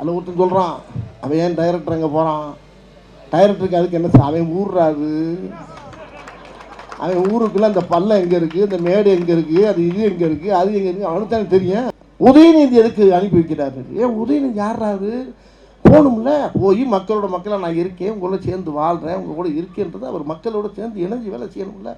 அந்த ஒருத்தன் சொல்கிறான் அவன் ஏன் டைரக்டர் அங்கே போகிறான் டைரக்டருக்கு அதுக்கு என்ன சார் அவன் ஊர்றாரு அவன் ஊருக்குள்ள அந்த பல்லம் எங்கே இருக்குது இந்த மேடு எங்கே இருக்குது அது இது எங்கே இருக்குது அது எங்கே இருக்குது அவனுக்கு தானே தெரியும். உதயநிதி எதுக்கு அனுப்பி வைக்கிறாரு? ஏன் உதயநிதி யாராரு போகணும்ல போய் மக்களோட மக்களாக நான் இருக்கேன் உங்களோட சேர்ந்து வாழ்கிறேன் உங்கள் கூட இருக்கேன்றது அவர் மக்களோட சேர்ந்து இணைஞ்சு வேலை செய்யணும்ல.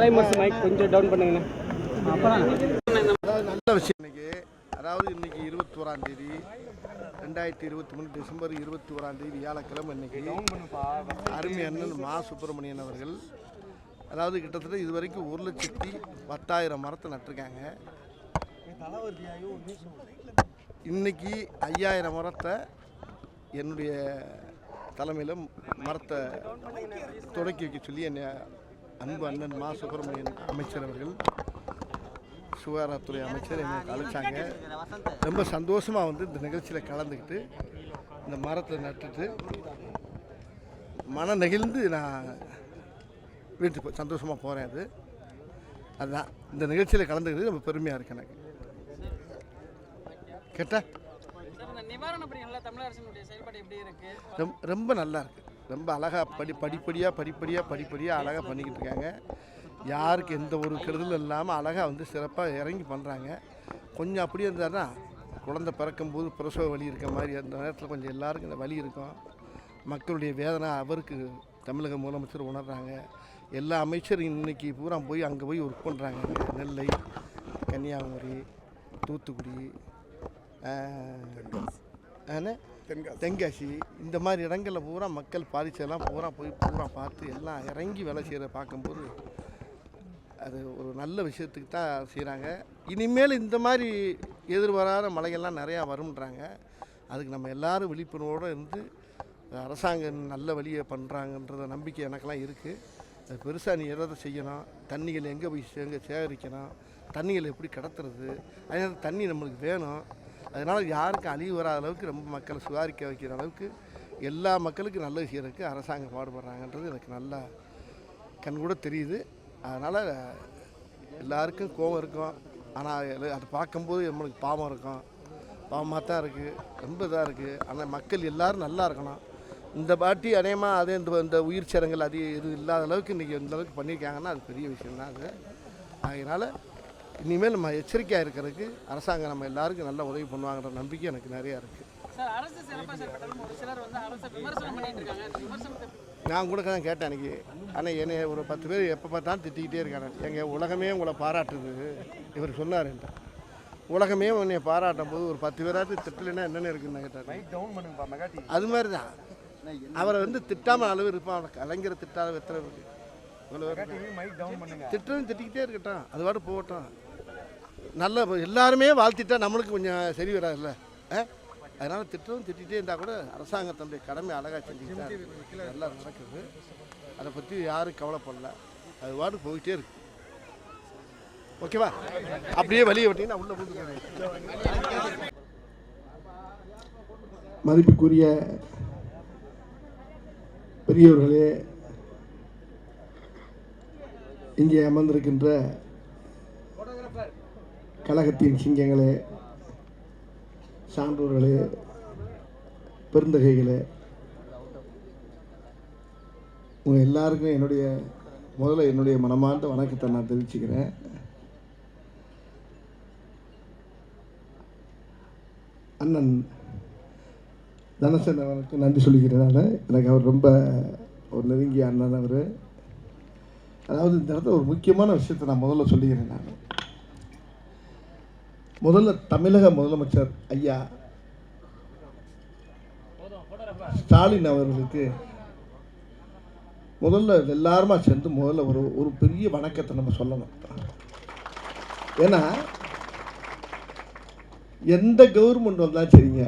மாலை மாசு மைக் கொஞ்சம் டவுன் பண்ணுங்கண்ணா. அதாவது நல்ல விஷயம் இன்னைக்கு. அதாவது இன்னைக்கு இருபத்தோராம் தேதி ரெண்டாயிரத்தி இருபத்தி மூணு டிசம்பர் இருபத்தி ஓராம் தேதி வியாழக்கிழமை இன்னைக்கு அருமை அண்ணன் மா சுப்பிரமணியன் அவர்கள். அதாவது கிட்டத்தட்ட இது வரைக்கும் ஒரு லட்சத்தி பத்தாயிரம் மரத்தை நட்டிருக்காங்க. இன்னைக்கு ஐயாயிரம் மரத்தை என்னுடைய தலைமையில் மரத்தை தொடக்கி வைக்க சொல்லி என்னை அன்பு அண்ணன் மா சுப்பிரமணியன் அமைச்சர் அவர்கள் சுகாதாரத்துறை அமைச்சர் எனக்கு அழைச்சாங்க. ரொம்ப சந்தோஷமாக வந்து இந்த நிகழ்ச்சியில் கலந்துக்கிட்டு இந்த மரத்தை நட்டுட்டு மன நெகிழ்ந்து நான் வீட்டுக்கு போ- சந்தோஷமா போகிறேன் அது. அதுதான். இந்த நிகழ்ச்சியில் கலந்துக்கிட்டு ரொம்ப பெருமையாக இருக்கு எனக்கு. கேட்டா? ரொம்ப ரொம்ப நல்லா இருக்கு. ரொம்ப அழகாக படி படிப்படியாக படிப்படியாக படிப்படியாக அழகாக பண்ணிக்கிட்டு இருக்காங்க யாருக்கு எந்த ஒரு கெடுதலும் இல்லாமல் அழகாக வந்து சிறப்பாக இறங்கி பண்ணுறாங்க கொஞ்சம் அப்படியே இருந்தாருன்னா குழந்தை பிறக்கும்போது பிரசவ வலி இருக்க மாதிரி அந்த நேரத்தில் கொஞ்சம் எல்லாருக்கும் இந்த வலி இருக்கும். மக்களுடைய வேதனை அவருக்கு தமிழக முதலமைச்சர் உணர்றாங்க. எல்லா அமைச்சரும் இன்னைக்கு பூரா போய் அங்கே போய் ஒர்க் பண்ணுறாங்க நெல்லை கன்னியாகுமரி தூத்துக்குடி ஆஹ், தென்காசி. தென்காசி இந்த மாதிரி இடங்களில் பூரா மக்கள் பாதிச்சதெல்லாம் பூரா போய் பூரா பார்த்து எல்லாம் இறங்கி வேலை செய்கிற பார்க்கும்போது அது ஒரு நல்ல விஷயத்துக்கு தான் செய்கிறாங்க இனிமேல் இந்த மாதிரி எதிர்வராத மழைகள்லாம் நிறையா வரும்ன்றாங்க. அதுக்கு நம்ம எல்லாரும் விழிப்புணர்வோடு இருந்து அரசாங்கம் நல்ல வழியை பண்ணுறாங்கன்றத நம்பிக்கை எனக்கெல்லாம் இருக்குது அது பெருசாக நீ எதை செய்யணும். தண்ணிகள் எங்கே போய் எங்கே சேகரிக்கணும்? தண்ணிகள் எப்படி கடத்துறது? அதே தண்ணி நம்மளுக்கு வேணும். அதனால் யாருக்கும் அழிவு வராத அளவுக்கு ரொம்ப மக்களை சுதாரிக்க வைக்கிற அளவுக்கு எல்லா மக்களுக்கும் நல்ல விஷயம் இருக்குது அரசாங்கம் பாடுபடுறாங்கன்றது எனக்கு நல்லா கண் கூட தெரியுது. அதனால் எல்லாருக்கும் கோபம் இருக்கும். ஆனால் அதை பார்க்கும்போது நம்மளுக்கு பாவம் இருக்கும். பாவமாக தான் இருக்குது ரொம்ப இதாக இருக்குது ஆனால் மக்கள் எல்லாரும் நல்லா இருக்கணும். இந்த பாட்டி அதேமாக அதே இந்த இந்த உயிர் சேதங்கள் அது இது இல்லாத அளவுக்கு இன்றைக்கி இந்த அளவுக்கு பண்ணியிருக்காங்கன்னா அது பெரிய விஷயம் தான் அது. அதனால் இனிமேல் நம்ம எச்சரிக்கையாக இருக்கிறதுக்கு அரசாங்கம் நம்ம எல்லாருக்கும் நல்லா உதவி பண்ணுவாங்கன்ற நம்பிக்கை எனக்கு நிறையா இருக்குது சார் அரசு சிறப்பாக செயல்பட்டாலும் ஒரு சிலர் வந்து அரசை விமர்சனம் பண்ணிட்டு இருக்காங்க. இந்த விமர்சனத்தை நான் கூட தான் கேட்டேன் அன்றைக்கி ஆனால் என்னை ஒரு பத்து பேர் எப்போ பார்த்தாலும் திட்டிக்கிட்டே இருக்காங்க. எங்கள் உலகமே உங்களை பாராட்டுது. இவர் சொன்னார். உலகமே உன்னை பாராட்டும் போது ஒரு பத்து பேராவது திட்டலைன்னா என்னென்ன இருக்குன்னு கேட்டார் அது மாதிரி தான் அவரை வந்து திட்டாமல் அளவு இருப்பான். கலைஞரை திட்டாத எத்தனை இருக்கு திட்டம் திட்டிக்கிட்டே இருக்கட்டும். அது பாட்டு போகட்டும். நல்ல எல்லாருமே வாழ்த்திட்டா நம்மளுக்கு கொஞ்சம் சரி வராதுல்ல ஆ? அதனால் திட்டமும் திட்டிகிட்டே இருந்தால் கூட அரசாங்கத்தனுடைய கடமை அழகாக செஞ்சுக்கிட்டு நல்லா நடக்குது. அதை பற்றி யாரும் கவலைப்படல. அது பாட்டு போயிட்டே இருக்கு. ஓகேவா? அப்படியே வழியை விட்டீங்கன்னா உள்ளே போட்டு மதிப்புக்குரிய பெரியவர்களே இங்கே அமர்ந்திருக்கின்ற கழகத்தின் சிங்கங்களே சான்றோர்களே பெருந்தகைகளே உங்கள் எல்லாருக்கும் என்னுடைய முதல்ல என்னுடைய மனமார்ந்த வணக்கத்தை நான் தெரிவிச்சுக்கிறேன். அண்ணன் தனசன் அவருக்கு நன்றி சொல்லிக்கிறேன் நான். எனக்கு அவர் ரொம்ப ஒரு நெருங்கிய அண்ணன் அவர். அதாவது இந்த இடத்துல ஒரு முக்கியமான விஷயத்தை நான் முதல்ல சொல்லிக்கிறேன் நான். முதல்ல தமிழக முதலமைச்சர் ஐயா ஸ்டாலின் அவர்களுக்கு முதல்ல எல்லாருமா சேர்ந்து முதல்ல ஒரு ஒரு பெரிய வணக்கத்தை நம்ம சொல்லணும். ஏன்னா எந்த கவர்மெண்ட் வந்தாலும் சரிங்க.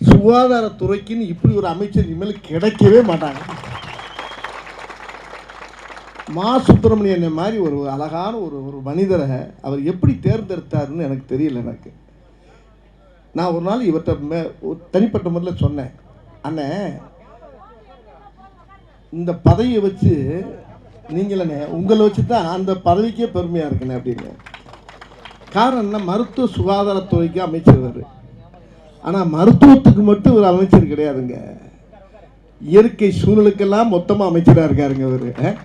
சுகாதாரத்துறைக்குன்னு இப்படி ஒரு அமைச்சர் இனிமேல் கிடைக்கவே மாட்டாங்க. மா சுப்பிரமணியன் மாதிரி ஒரு அழகான ஒரு ஒரு மனிதரை அவர் எப்படி தேர்ந்தெடுத்தாருன்னு எனக்கு தெரியல எனக்கு. நான் ஒரு நாள் இவர்கிட்ட மே தனிப்பட்ட முறையில் சொன்னேன். அண்ணே இந்த பதவியை வச்சு நீங்களே உங்களை வச்சு தான் அந்த பதவிக்கே பெருமையாக இருக்கணும் அப்படின்னு. காரணம் என்ன? மருத்துவ சுகாதாரத்துறைக்கு அமைச்சர் அவர் ஆனால் மருத்துவத்துக்கு மட்டும் ஒரு அமைச்சர் கிடையாதுங்க. இயற்கை சூழலுக்கெல்லாம் மொத்தமாக அமைச்சராக இருக்காருங்க அவர்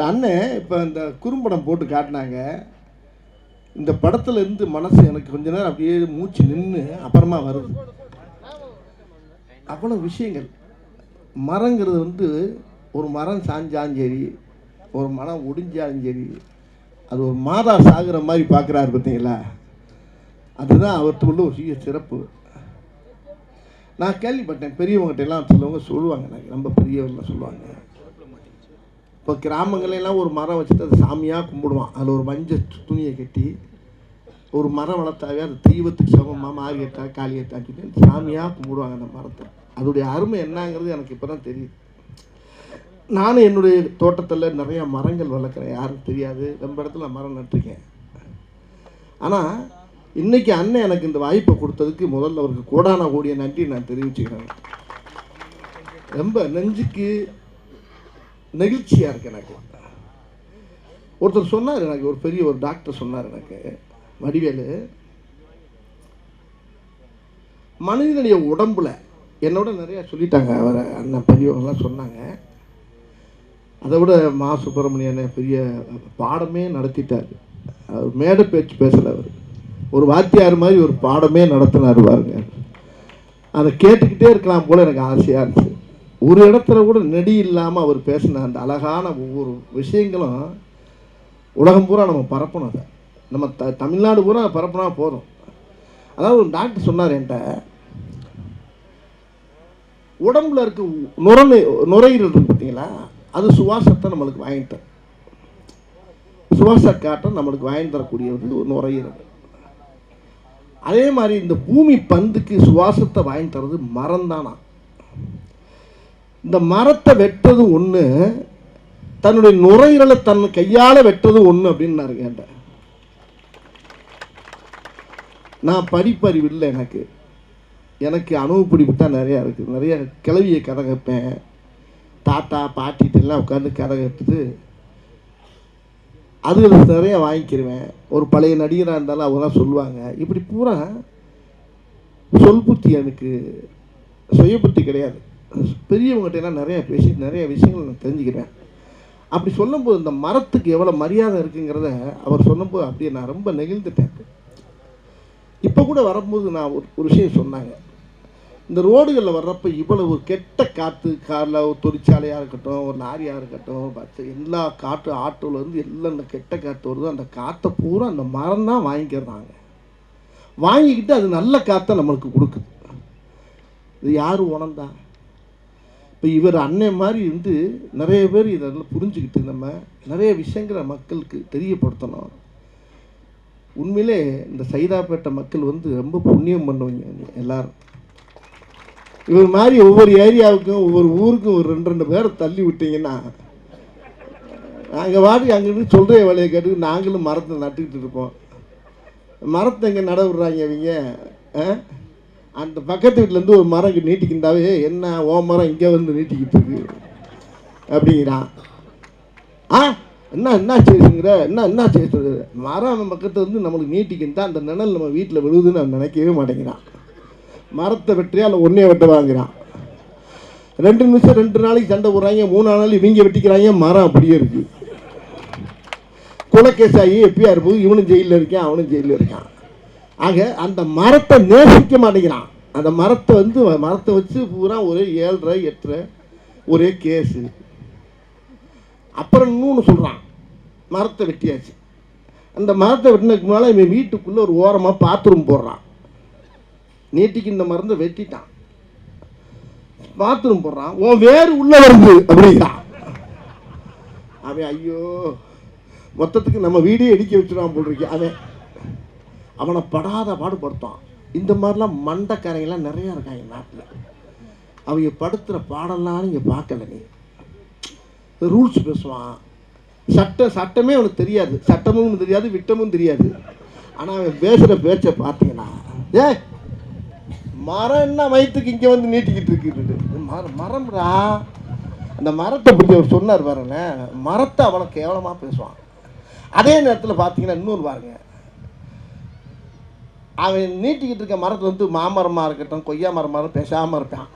அண்ணன் இப்போ இந்த குறும்படம் போட்டு காட்டினாங்க. இந்த படத்துலேருந்து மனசு எனக்கு கொஞ்ச நேரம் அப்படியே மூச்சு நின்று அப்புறமா வருது. அவ்வளோ விஷயங்கள். மரங்கிறது வந்து ஒரு மரம் சாஞ்சாலும் சரி ஒரு மரம் ஒடிஞ்சாலும் சரி அது ஒரு மாதா சாகுற மாதிரி பார்க்குறாரு பார்த்தீங்களா? அதுதான் அவர்கிட்ட ஒரு சிறிய சிறப்பு. நான் கேள்விப்பட்டேன் பெரியவங்ககிட்ட எல்லாம் சிலவங்க சொல்லுவாங்க நான் ரொம்ப பெரியவங்களாம் சொல்லுவாங்க. இப்போ கிராமங்களெல்லாம் ஒரு மரம் வச்சுட்டு அது சாமியாக கும்பிடுவான். அதில் ஒரு மஞ்சள் துணியை கட்டி ஒரு மரம் வளர்த்தாவே அது தெய்வத்துக்கு சமமாக மாரியட்டா காளியட்டான்னு சொல்லி சாமியாக கும்பிடுவாங்க அந்த மரத்தை. அதோடைய அருமை என்னங்கிறது எனக்கு இப்போ தான் தெரியுது. நானும் என்னுடைய தோட்டத்தில் நிறையா மரங்கள் வளர்க்குறேன். யாரும் தெரியாது. ரொம்ப இடத்துல நான் மரம் நட்டிருக்கேன். ஆனால் இன்றைக்கி அண்ணன் எனக்கு இந்த வாய்ப்பை கொடுத்ததுக்கு முதல்ல அவருக்கு கோடான கோடிய நன்றி நான் தெரிவிச்சுக்கிறேன். ரொம்ப நெஞ்சுக்கு நெகிழ்ச்சியாக இருக்கு எனக்கு. ஒருத்தர் சொன்னார் எனக்கு ஒரு பெரிய ஒரு டாக்டர் சொன்னார் எனக்கு வடிவேலு. மனிதனுடைய உடம்புல என்னோட நிறையா சொல்லிட்டாங்க அவர் அண்ணன் பெரியவங்கலாம் சொன்னாங்க. அதை விட மா சுப்பிரமணியன் பெரிய பாடமே நடத்திட்டார். அவர் மேடை பேச்சு பேசலை அவர். ஒரு வாத்தியார் மாதிரி ஒரு பாடமே நடத்தினார் பாருங்க. அதை கேட்டுக்கிட்டே இருக்கலாம் போல் எனக்கு ஆசையாக இருந்துச்சு. ஒரு இடத்துல கூட நெடி இல்லாமல் அவர் பேசின அந்த அழகான ஒவ்வொரு விஷயங்களும் உலகம் பூரா நம்ம பரப்பணும் அதை. நம்ம த தமிழ்நாடு பூரா பரப்புனா போதும். அதாவது ஒரு டாக்டர் சொன்னார் என்கிட்ட உடம்புல இருக்க நுரை நுரையீரல் இருக்கு பார்த்தீங்களா? அது சுவாசத்தை நம்மளுக்கு வாங்கிட்டு சுவாச காற்றை நம்மளுக்கு வாங்கி தரக்கூடியது ஒரு நுரையீரல். அதே மாதிரி இந்த பூமி பந்துக்கு சுவாசத்தை வாங்கி தர்றது மரம் தானா இந்த மரத்தை வெட்டுறது ஒன்று தன்னுடைய நுரையீரலை தன் கையால் வெட்டுறது ஒன்று அப்படின்னு நான் கேட்டேன். நான் படிப்பறிவு இல்லை எனக்கு. எனக்கு அனுபவப்பிடிப்பு தான் நிறையா இருக்குது நிறைய கிளவியை கதை கேட்பேன். தாத்தா பாட்டிகிட்டெல்லாம் உட்காந்து கதை கேட்டுட்டு அது நிறைய வாங்கிக்கிருவேன். ஒரு பழைய நடிகராக இருந்தாலும் அவங்க தான் சொல்லுவாங்க. இப்படி பூரா சொல் புத்தி எனக்கு சுய புத்தி கிடையாது. பெரியவங்ககிட்ட எல்லாம் நிறையா பேசி நிறைய விஷயங்கள் நான் தெரிஞ்சுக்கிறேன். அப்படி சொல்லும்போது இந்த மரத்துக்கு எவ்வளோ மரியாதை இருக்குங்கிறத அவர் சொன்னபோது அப்படியே நான் ரொம்ப நெகிழ்ந்துட்டேன். இப்போ கூட வரும்போது நான் ஒரு ஒரு விஷயம் சொன்னாங்க. இந்த ரோடுகளில் வர்றப்ப இவ்வளவு கெட்ட காற்று காரில் ஒரு தொழிற்சாலையாக இருக்கட்டும் ஒரு லாரியாக இருக்கட்டும் பார்த்து எல்லா காற்று ஆட்டோலேருந்து எல்லாம் இந்த கெட்ட காற்று வருதோ. அந்த காற்றை பூரா அந்த மரம் தான் வாங்கிக்கிறாங்க. வாங்கிக்கிட்டு அது நல்ல காற்றை நம்மளுக்கு கொடுக்குது. இது யார் உணர்ந்தா? இப்போ இவர் அன்னை மாதிரி வந்து நிறைய பேர் இதெல்லாம் புரிஞ்சுக்கிட்டு நம்ம நிறைய விஷயங்களை மக்களுக்கு தெரியப்படுத்தணும். உண்மையிலே இந்த சைதாப்பேட்டை மக்கள் வந்து ரொம்ப புண்ணியம் பண்ணுவீங்க எல்லாரும். இவர் மாதிரி ஒவ்வொரு ஏரியாவுக்கும் ஒவ்வொரு ஊருக்கும் ஒரு ரெண்டு ரெண்டு பேரை தள்ளி விட்டீங்கன்னா நாங்கள் வாடி அங்கிருந்து சொல்கிற வேலையை கேட்டு நாங்களும் மரத்தை நட்டுக்கிட்டு இருப்போம். மரத்தை எங்கே நட விடுறாங்க இவங்க? ஆ? அந்த பக்கத்து வீட்டிலேருந்து ஒரு மரம் இங்கே நீட்டிக்கிட்டாவே என்ன ஓ மரம் இங்கே வந்து நீட்டிக்கிட்டு இருக்கு? அப்படிங்கிறான். ஆ என்ன என்ன செய்யுங்கிற என்ன என்ன செய்யுது மரம் நம்ம பக்கத்து வந்து நம்மளுக்கு நீட்டிக்கிட்டா அந்த நிழல் நம்ம வீட்டில் விழுதுன்னு அவன் நினைக்கவே மாட்டேங்கிறான். மரத்தை வெட்டியா அதில் ஒன்றே வெட்ட வாங்குறான் ரெண்டு நிமிஷம் ரெண்டு நாளைக்கு சண்டை போடுறாங்க மூணு நாள் இவங்க வெட்டிக்கிறாங்க மரம் அப்படியே இருக்கு. குலக்கேசாயி ஆகி எப்பயா இருப்போது இவனும் ஜெயிலில் இருக்கான் அவனும் ஜெயிலில் இருக்கான். ஆக அந்த மரத்தை நேசிக்க மாட்டேங்கிறான். அந்த மரத்தை வந்து மரத்தை வச்சு பூரா ஒரே ஏழரை எட்டரை ஒரே கேஸு. அப்புறம் இன்னொன்று சொல்கிறான் மரத்தை வெட்டியாச்சு. அந்த மரத்தை வெட்டினதுக்கு முன்னால் இவன் வீட்டுக்குள்ளே ஒரு ஓரமாக பாத்ரூம் போடுறான். நீட்டிக்கு இந்த மருந்தை வெட்டிட்டான். பாத்ரூம் போடுறான். உன் வேறு உள்ள வருது அப்படிங்கிறான் அவன் ஐயோ மொத்தத்துக்கு நம்ம வீடே இடிக்க வச்சுருவான் போட்டிருக்கேன் அவன் அவனை படாத பாடுபடுத்தான். இந்த மாதிரிலாம் மண்டக்காரங்கெல்லாம் நிறையா இருக்காங்க நாட்டில்? அவங்க படுத்துகிற பாடலாம் நீங்கள் பார்க்கல நீ. ரூல்ஸ் பேசுவான். சட்ட சட்டமே அவனுக்கு தெரியாது. சட்டமும் தெரியாது விட்டமும் தெரியாது. ஆனால் அவன் பேசுகிற பேச்சை பார்த்தீங்கன்னா ஏ மரம் என்ன வயிற்றுக்கு இங்கே வந்து நீட்டிக்கிட்டு இருக்குது மரம் மரம்டா. அந்த மரத்தை பற்றி அவர் சொன்னார் பாருங்களேன். மரத்தை அவனை கேவலமாக பேசுவான். அதே நேரத்தில் பார்த்தீங்கன்னா இன்னொரு பாருங்க. அவன் நீட்டிக்கிட்டு இருக்க மரத்தை வந்து மாமரமாக இருக்கட்டும் கொய்யா மரமாக பேசாமல் இருப்பான்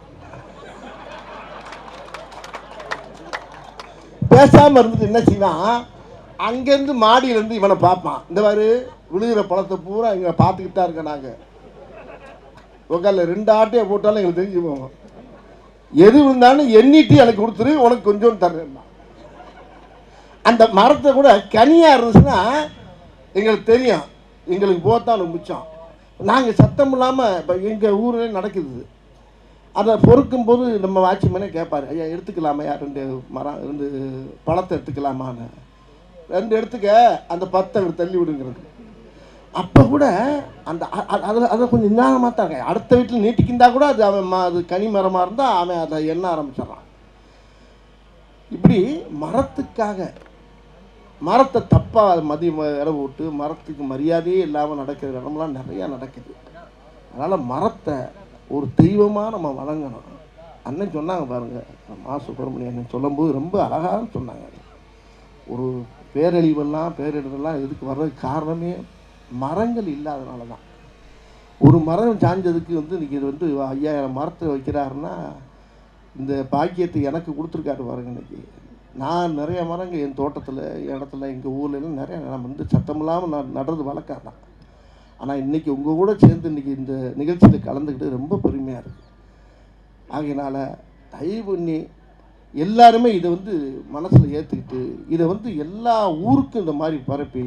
பேசாமல் இருந்துட்டு என்ன செய்வான்? அங்கேருந்து மாடியிலேருந்து இவனை பார்ப்பான். இந்த மாதிரி விழுகிற பழத்தை பூரா இவனை பார்த்துக்கிட்டா இருக்க இருக்கேன் நாங்கள் உக்கால ரெண்டு ஆட்டையை போட்டாலும் எங்களுக்கு தெரிஞ்சு போவோம் எது இருந்தாலும் எண்ணிட்டு எனக்கு கொடுத்துரு உனக்கு கொஞ்சம் தர்றேன் அந்த மரத்தை கூட கனியாக இருந்துச்சுன்னா எங்களுக்கு தெரியும். எங்களுக்கு போத்தான் மிச்சம். நாங்கள் சத்தம் இல்லாமல் இப்போ எங்கள் ஊரில் நடக்குது. அதை பொறுக்கும் போது நம்ம வாட்சிமேனே கேட்பார் ஐயா எடுத்துக்கலாமா ரெண்டு மரம் ரெண்டு பழத்தை எடுத்துக்கலாமான்னு. ரெண்டு எடுத்துக்க அந்த பத்தை தள்ளி விடுங்கிறது. அப்போ கூட அந்த அதில் அதை கொஞ்சம் நிதானமாக தான் இருக்கு. அடுத்த வீட்டில் நீட்டிக்கிந்தா கூட அது அவன் ம- அது கனி மரமாக இருந்தால் அவன் அதை எண்ண ஆரம்பிச்சிடறான். இப்படி மரத்துக்காக மரத்தை தப்பாக மதிய இடம் விட்டு மரத்துக்கு மரியாதையே இல்லாமல் நடக்கிற இடம்லாம் நிறையா நடக்குது. அதனால் மரத்தை ஒரு தெய்வமாக நம்ம வழங்கணும் அண்ணன் சொன்னாங்க பாருங்க மா சுப்பிரமணிய அண்ணன் சொல்லும்போது ரொம்ப அழகாக சொன்னாங்க. ஒரு பேரழிவெல்லாம் பேரிடரெல்லாம் எதுக்கு வர்றதுக்கு காரணமே மரங்கள் இல்லாதனால தான் ஒரு மரம் சாஞ்சதுக்கு வந்து இன்றைக்கி இது வந்து ஐயாயிரம் மரத்தை வைக்கிறாருன்னா இந்த பாக்கியத்தை எனக்கு கொடுத்துருக்காரு பாருங்க இன்றைக்கி நான் நிறைய மரங்கள் என் தோட்டத்தில் இடத்துல எங்கள் ஊர்ல நிறையா நிறைய நான் வந்து சத்தம் இல்லாமல் நான் நடுறது வழக்கம் தான். ஆனால் இன்றைக்கி உங்கள் கூட சேர்ந்து இன்றைக்கி இந்த நிகழ்ச்சியில் கலந்துக்கிட்டு ரொம்ப பெருமையாக இருக்குது ஆகையினால் தயவு பண்ணி எல்லாருமே இதை வந்து மனசில் ஏற்றுக்கிட்டு இதை வந்து எல்லா ஊருக்கும் இந்த மாதிரி பரப்பி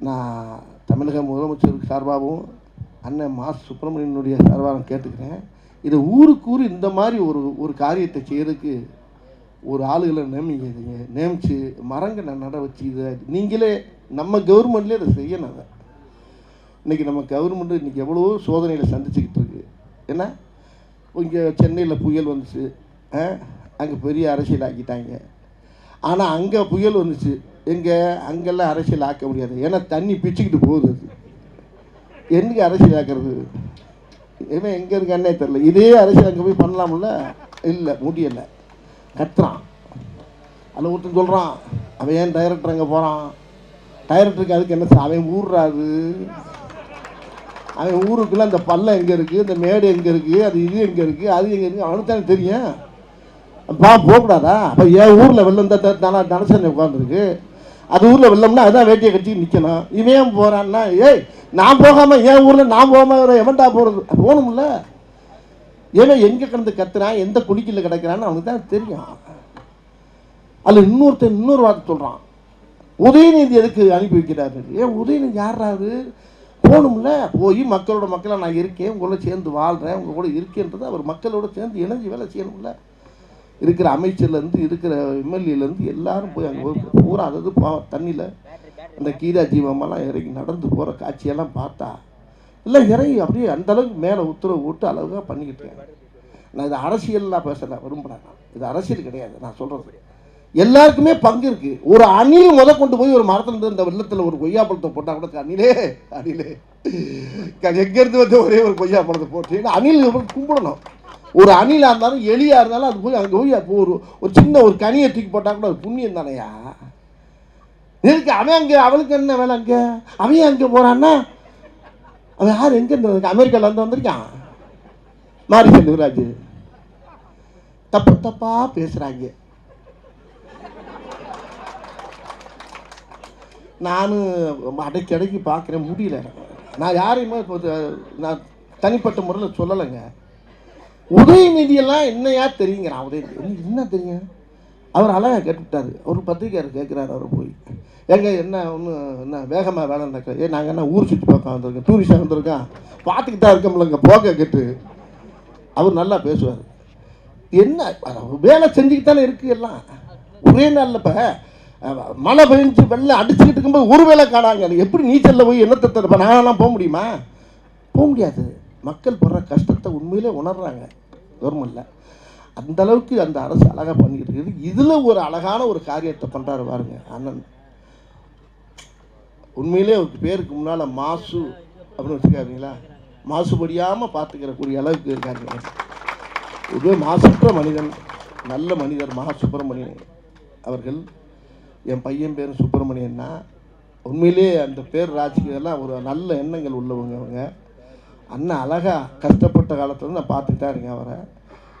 நான் தமிழக முதலமைச்சர் சார்பாகவும் அண்ணன் மா. சுப்பிரமணியனுடைய சார்பாகவும் கேட்டுக்கிறேன். இதை ஊருக்கு ஊர் இந்த மாதிரி ஒரு ஒரு காரியத்தை செய்கிறதுக்கு ஒரு ஆளுகளை நியமிக்கிறீங்க நியமித்து மரங்களை நட வச்சு இதை நீங்களே நம்ம கவர்மெண்ட்லேயே அதை செய்யணும் அதை. இன்றைக்கி நம்ம கவர்மெண்ட்டு இன்றைக்கி எவ்வளோ சோதனையில் சந்திச்சுக்கிட்டு இருக்கு. ஏன்னா இங்கே சென்னையில் புயல் வந்துச்சு அங்கே பெரிய அரசியல் ஆக்கிட்டாங்க. ஆனால் அங்கே புயல் வந்துச்சு எங்கே? அங்கெல்லாம் அரசியல் ஆக்க முடியாது. ஏன்னா தண்ணி பிச்சுக்கிட்டு போகுது அது. என்னைக்கு அரசியல் ஆக்கிறது? ஏன்னா எங்கே இருக்கானே தெரில இதே அரசியல் அங்கே போய் பண்ணலாம்ல இல்லை முடியலை. கத்துறான் அதில் ஒருத்தன் சொல்கிறான் அவன் ஏன் டைரக்டர் அங்கே போகிறான் டைரக்டருக்கு அதுக்கு என்ன சார் அவன் ஊர்றாது அவன் ஊருக்குள்ளே அந்த பள்ளம் எங்கே இருக்குது இந்த மேடு எங்கே இருக்குது அது இது எங்கே இருக்குது அது எங்கே இருக்குது அவனுக்கு தானே தெரியும். பா போகக்கூடாதா? அப்போ என் ஊரில் வெள்ளம் தான் தானே தனசனை உட்காந்துருக்கு அது ஊரில் வெள்ளம்னா அதான் வேட்டியை கட்டி நிற்கணும் இவன் ஏன் போகிறான்னா ஏய் நான் போகாமல் என் ஊரில் நான் போகாமல் எவன்டா போகிறது போகணும்ல. ஏன்னா எங்கே கிடந்து கத்துறான் எந்த குடிக்கல கிடக்கிறான்னு அவனுக்கு தான் தெரியும். அதில் இன்னொருத்தன் இன்னொரு வார்த்தை சொல்கிறான் உதயநிதி எதுக்கு அனுப்பி வைக்கிறாரு? ஏன் உதயநிதி யாராரு போகணும்ல? போய் மக்களோட மக்களாக நான் இருக்கேன் உங்களோட சேர்ந்து வாழ்கிறேன் உங்கள் கூட இருக்கேன்றது அவர் மக்களோட சேர்ந்து இணைஞ்சு வேலை செய்யணும்ல. இருக்கிற அமைச்சர்லேருந்து இருக்கிற எம்எல்ஏலேருந்து எல்லாரும் போய் அங்கே போய் பூரா அதாவது பா- தண்ணியில் அந்த கீதா ஜீவமெல்லாம் இறங்கி நடந்து போகிற காட்சியெல்லாம் பார்த்தா இல்லை இறங்கி அப்படியே அந்தளவுக்கு மேலே உத்தரவு விட்டு அளவுக்காக பண்ணிக்கிட்டு இருக்காங்க. நான் இது அரசியல்லாம் பேசல விரும்புகிறேன் நான். இது அரசியல் கிடையாது நான் சொல்கிறது எல்லாருக்குமே பங்கு இருக்குது ஒரு அணில் முத கொண்டு போய் ஒரு மரத்தில் இருந்து இந்த வெள்ளத்தில் ஒரு கொய்யா பழத்தை போட்டால் கூட அணிலே அணிலே. எங்கேருந்து வந்து ஒரே ஒரு கொய்யா பழத்தை போட்டு அணில் கும்பிடணும். ஒரு அணிலாக இருந்தாலும் எலியாக இருந்தாலும் அது போய் அங்கே போய் அப்போ ஒரு ஒரு சின்ன ஒரு கனியை தூக்கி போட்டால் கூட அது புண்ணியம் தானையா? இருக்கு அவன் அங்கே அவளுக்கு என்ன வேலை அங்கே? அவன் ஏன் அங்கே போகிறான்னா அவன் யார்? எங்கேருந்து அமெரிக்காவிலேருந்து அமெரிக்காவில் வந்திருக்கான். மாரி செல்வராஜ் தப்பு தப்பாக பேசுகிறாங்க நானும் அடைக்கி அடைக்கி பார்க்குறேன் முடியல. நான் யாரையுமே இப்போ நான் தனிப்பட்ட முறையில் சொல்லலைங்க. உதயநிதியெல்லாம் என்னையா தெரியுங்கிறான். உதயநிதி. என்ன தெரியும்? அவர் அழகாக கேட்டுவிட்டார் ஒரு பத்திரிக்கையார் கேட்குறாரு அவர் போய். ஏங்க என்ன ஒன்று என்ன வேகமாக வேலை நடக்க ஏ நாங்கள் என்ன ஊர் சுற்றி பார்க்க வந்திருக்கோம்? டூரிஸ்டாக வந்திருக்கோம் பார்த்துக்கிட்டு தான் இருக்கோம்லங்க போக கேட்டு. அவர் நல்லா பேசுவார். என்ன வேலை செஞ்சுக்கிட்டுதானே இருக்குது எல்லாம். ஒரே நாளில் இப்போ மழை பெஞ்சு வெள்ளம் அடிச்சுக்கிட்டு இருக்கும்போது ஒரு வேலை காணாங்க. எப்படி நீச்சலில் போய் என்னத்தை தரப்ப நாங்களாம் போக முடியுமா? போக முடியாது. மக்கள் படுற கஷ்டத்தை உண்மையிலே உணர்றாங்க. கவர்மெண்ட்டில் அந்த அளவுக்கு அந்த அரசு அழகாக பண்ணிக்கிட்டு இருக்குது. இதில் ஒரு அழகான ஒரு காரியத்தை பண்ணுறாரு பாருங்க அண்ணன். உண்மையிலே அவருக்கு பேருக்கு முன்னால் மாசு அப்படின்னு வச்சுக்காருங்களா மாசுபடியாமல் பார்த்துக்கிறக்கூடிய அளவுக்கு இருக்காருங்க ஒரு மாசற்ற மனிதன் நல்ல மனிதர் மகா சுப்பிரமணியன் அவர்கள். என் பையன் பேர் சுப்பிரமணியன்னா உண்மையிலேயே அந்த பேர் ராஜ்கியெல்லாம் ஒரு நல்ல எண்ணங்கள் உள்ளவங்க அவங்க. அண்ணன் அழகாக கஷ்டப்பட்ட காலத்தில் நான் பார்த்துக்கிட்டாருங்க இருக்கேன் அவரை.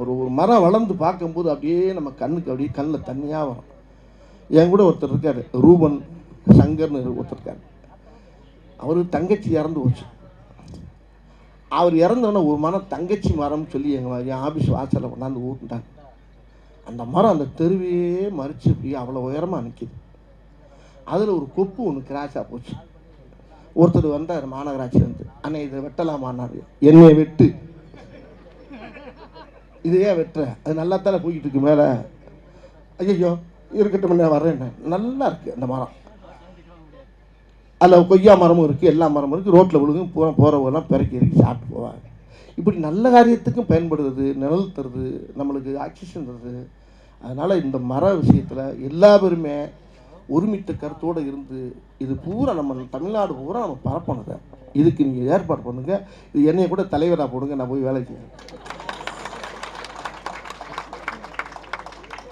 ஒரு ஒரு மரம் வளர்ந்து பார்க்கும்போது அப்படியே நம்ம கண்ணுக்கு அப்படியே கண்ணில் தண்ணியாக வரும். என் கூட ஒருத்தர் இருக்கார் ரூபன் சங்கர்னு ஒருத்தர் இருக்கார். அவருக்கு தங்கச்சி இறந்து போச்சு. அவர் இறந்தோடனே ஒரு மரம் தங்கச்சி மரம்னு சொல்லி எங்கள் என் ஆஃபீஸ் வாசலில் கொண்டாந்து ஊட்டிட்டாங்க அந்த மரம் அந்த தெருவையே மறித்து அப்படியே அவ்வளோ உயரமாக நிற்கிது அதில் ஒரு கொப்பு ஒன்று கிராஸாக போச்சு. ஒருத்தர் வந்தார் மாநகராட்சியிலேருந்து. அண்ணே இதை வெட்டலாமான்னாரு. என்னை வெட்டு. இதையே வெட்டுறேன். வெட்டுற அது நல்லா தானே போய்கிட்டு இருக்கு மேலே. ஐயோ இருக்கட்டும் நான் வரேன். நல்லா இருக்குது அந்த மரம். அதில் கொய்யா மரமும் இருக்குது எல்லா மரமும் இருக்குது ரோட்டில் விழுகும் பூரா போகிறவங்கலாம் பிறக்கி இறக்கி சாப்பிட்டு போவாங்க. இப்படி நல்ல காரியத்துக்கும் பயன்படுறது நிழல் தருது நம்மளுக்கு ஆக்சிஜன் தருது. அதனால் இந்த மர விஷயத்தில் எல்லா பேருமே ஒருமித்த கருத்தோடு இருந்து இது பூரா நம்ம தமிழ்நாடு பூரா நம்ம பரப்பணுங்க. இதுக்கு நீங்கள் ஏற்பாடு பண்ணுங்கள் இது என்னையை கூட தலைவராக போடுங்க நான் போய் வேலை செய்யறேன்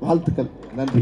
வாழ்த்துக்கள். நன்றி.